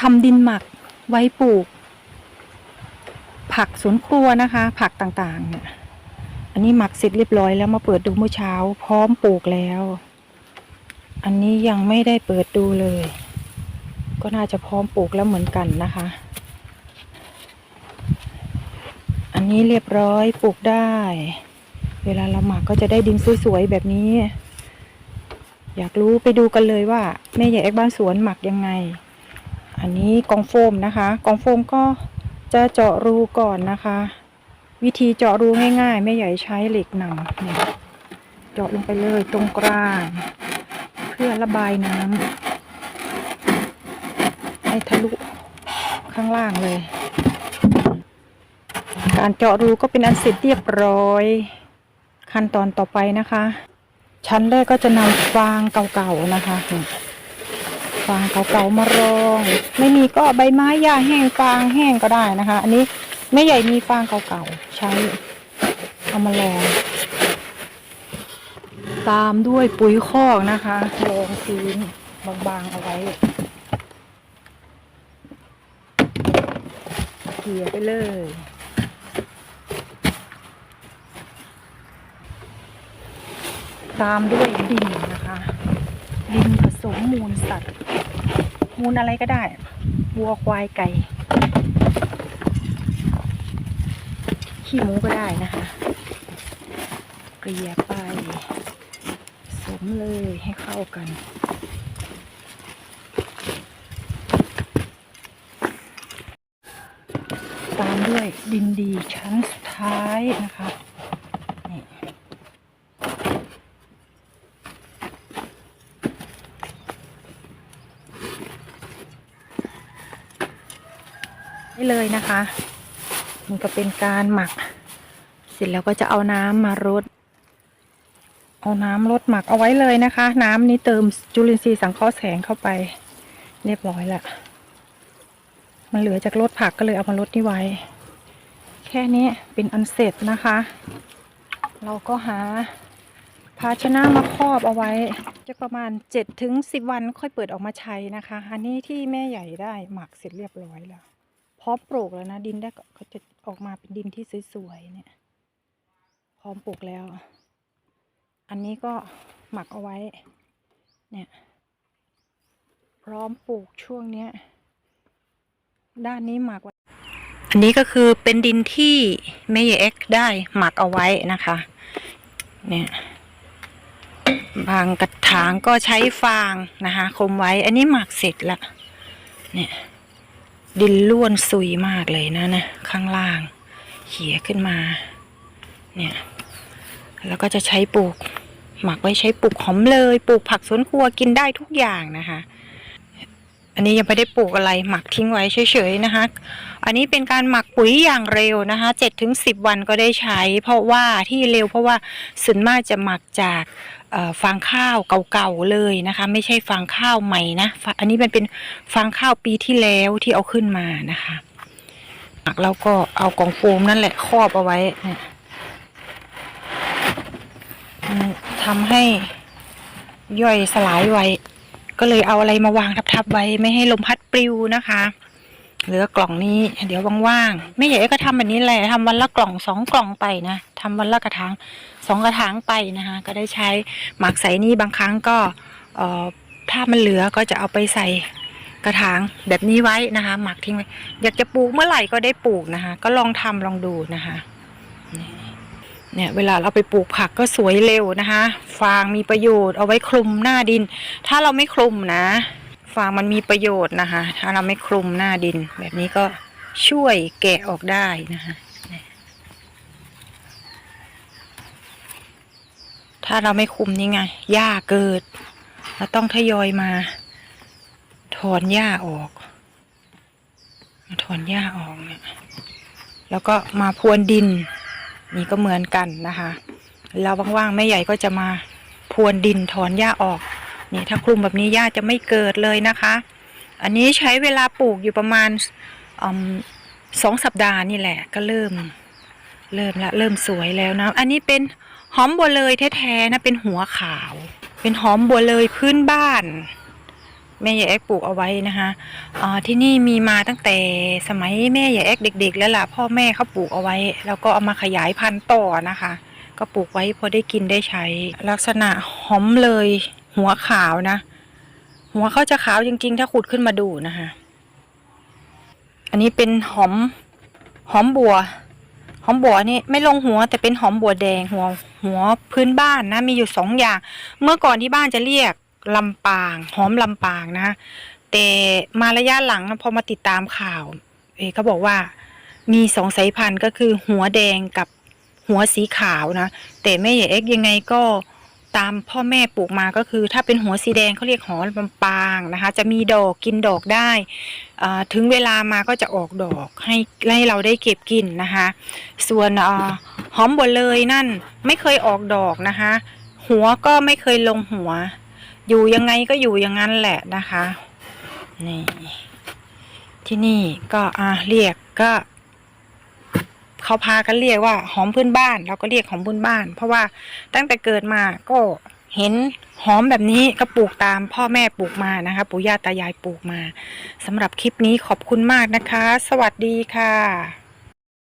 ทำดินหมักไว้ปลูก ผักสวนครัวนะคะ ผักต่างๆเนี่ยอันนี้หมักเสร็จเรียบร้อยแล้วมาเปิดดูเมื่อเช้า พร้อมปลูกแล้ว อันนี้ยังไม่ได้เปิดดูเลย ก็น่าจะพร้อมปลูกแล้วเหมือนกันนะคะ อันนี้เรียบร้อยปลูกได้ เวลาเราหมักก็จะได้ดินสวยๆแบบนี้ อยากรู้ไปดูกันเลยว่าแม่ใหญ่แอกบ้านสวนหมักยังไง อันนี้กองโฟมนะคะ กองโฟมก็จะเจาะรูก่อนนะคะ วิธีเจาะรูง่ายๆแม่ใหญ่ใช้เหล็กหนังเนี่ยเจาะลงไปเลยตรงกลาง เพื่อระบายน้ำให้ทะลุข้างล่างเลย การเจาะรูก็เป็นอันเสร็จเรียบร้อย ขั้นตอนต่อไปนะคะ ชั้นแรกก็จะนำฟางเก่าๆนะคะ ฟางเก่าๆมารอง ไม่มีก็ใบไม้หญ้าแห้งฟางแห้งก็ได้นะคะ อันนี้แม่ใหญ่มีฟางเก่าๆใช้เอามารองตามด้วยปุ๋ยคอกนะคะรองพื้นบางๆเอาไว้เกลี่ยไปเลยตามด้วยดินนะคะดิน สมมูลสัตว์ มูลอะไรก็ได้วัวควายไก่ขี้หมูก็ได้นะคะ เกลี่ยไป สมเลยให้เข้ากันตามด้วยดินดีชั้นสุดท้ายนะคะนี่ นี่เลยนะคะ มันก็เป็นการหมัก เสร็จแล้วก็จะเอาน้ำมารดเอาน้ำรดหมักเอาไว้เลยนะคะ น้ำนี้เติมจุลินทรีย์สังเคราะห์แสงเข้าไป เรียบร้อยละมันเหลือจากรดผักก็เลยเอามารดนี่ไว้ แค่นี้เป็นอันเสร็จนะคะ เราก็หาภาชนะมาครอบเอาไว้ จะประมาณ7จ็ดถึงสิวันค่อยเปิดออกมาใช้นะคะ อันนี้ที่แม่ใหญ่ได้หมักเสร็จเรียบร้อยแล้ว พร้อมปลูกแล้วนะ ดินได้ก็จะออกมาเป็นดินที่สวยๆเนี่ย พร้อมปลูกแล้ว อันนี้ก็หมักเอาไว้ เนี่ย พร้อมปลูกช่วงเนี้ย ด้านนี้หมักไว้ อันนี้ก็คือเป็นดินที่แม่ใหญ่เอ็กได้หมักเอาไว้นะคะ เนี่ยบางกระถางก็ใช้ฟางนะคะคุมไว้ อันนี้หมักเสร็จละเนี่ย ดินล้วนซุยมากเลยนะนะข้างล่าง เขี่ยขึ้นมา เนี่ย แล้วก็จะใช้ปลูก หมักไว้ใช้ปลูกหอมเลยปลูกผักสวนครัวกินได้ทุกอย่างนะคะ อันนี้ยังไม่ได้ปลูกอะไรหมักทิ้งไว้เฉยๆนะคะ อันนี้เป็นการหมักปุ๋ยอย่างเร็วนะคะเจ็ดถึงสิบวันก็ได้ใช้ เพราะว่าที่เร็วเพราะว่าส่วนมากจะหมักจาก ฟางข้าวเก่าๆเลยนะคะ ไม่ใช่ฟางข้าวใหม่นะอันนี้มันเป็นฟางข้าวปีที่แล้วที่เอาขึ้นมานะคะหมักแล้วก็เอากล่องโฟมนั่นแหละครอบเอาไว้เนี่ยทำให้ย่อยสลายไวก็เลยเอาอะไรมาวางทับๆไว้ ไม่ให้ลมพัดปลิวนะคะ เหลือกล่องนี้ เดี๋ยวว่างๆไม่ใหญ่ก็ทำแบบนี้แหละทำวันละกล่องสองกล่องไปนะทำวันละกระถางสองกระถางไปนะคะก็ได้ใช้หมักใส่นี่บางครั้งก็เอ่อถ้ามันเหลือก็จะเอาไปใส่กระถางแบบนี้ไว้นะคะ หมักทิ้งไว้อยากจะปลูกเมื่อไหร่ก็ได้ปลูกนะคะ ก็ลองทำลองดูนะคะเนี่ยเวลาเราไปปลูกผักก็สวยเร็วนะคะ ฟางมีประโยชน์เอาไว้คลุมหน้าดิน ถ้าเราไม่คลุมนะ ฟางมันมีประโยชน์นะคะ ถ้าเราไม่คลุมหน้าดิน แบบนี้ก็ช่วยแกะออกได้นะคะถ้าเราไม่คลุมนี่ไงหญ้าเกิด เราต้องทยอยมา ถอนหญ้าออกมาถอนหญ้าออกเนี่ย แล้วก็มาพรวนดิน นี่ก็เหมือนกันนะคะ เราว่างๆแม่ใหญ่ก็จะมาพรวนดินถอนหญ้าออก นี่ถ้าคลุมแบบนี้หญ้าจะไม่เกิดเลยนะคะ อันนี้ใช้เวลาปลูกอยู่ประมาณอสองสัปดาห์นี่แหละ ก็เริ่ม เริ่มละเริ่มสวยแล้วนะ อันนี้เป็นหอมบัวเลยแท้ๆนะเป็นหัวขาว เป็นหอมบัวเลยพื้นบ้านแม่ยายแอ๊กปลูกเอาไว้นะคะที่นี่มีมาตั้งแต่สมัยแม่ยายแอ๊กเด็ก ๆ แล้วล่ะพ่อแม่เขาปลูกเอาไว้ แล้วก็เอามาขยายพันธุ์ต่อนะคะ ก็ปลูกไว้พอได้กินได้ใช้ ลักษณะหอมเลย หัวขาวนะ หัวเขาจะขาวจริง ๆ ถ้าขุดขึ้นมาดูนะคะ อันนี้เป็นหอม หอมบัว หอมบัวนี่ไม่ลงหัว แต่เป็นหอมบัวแดงหัว หัวพื้นบ้านนะ มีอยู่สองอย่าง เมื่อก่อนที่บ้านจะเรียกลำปาง หอมลำปางนะ แต่มาระยะหลังพอมาติดตามข่าว เอเขาบอกว่ามีสองสายพันธุ์ก็คือหัวแดงกับหัวสีขาวนะ แต่แม่ใหญ่เอ็กยังไงก็ ตามพ่อแม่ปลูกมาก็คือ ถ้าเป็นหัวสีแดงเขาเรียกหอลำปางนะคะ จะมีดอกกินดอกได้ถึงเวลามาก็จะออกดอกให้ให้เราได้เก็บกินนะคะ ส่วนอหอมบัวเลยนั่นไม่เคยออกดอกนะคะ หัวก็ไม่เคยลงหัว อยู่ยังไงก็อยู่อย่างนั้นแหละนะคะนี่ที่นี่ก็อ่าเรียกก็ เขาพากันเรียกว่าหอมพื้นบ้าน เราก็เรียกหอมพื้นบ้าน เพราะว่าตั้งแต่เกิดมาก็เห็นหอมแบบนี้ก็ปลูกตามพ่อแม่ปลูกมานะคะปู่ย่าตายายปลูกมาสำหรับคลิปนี้ขอบคุณมากนะคะ สวัสดีค่ะ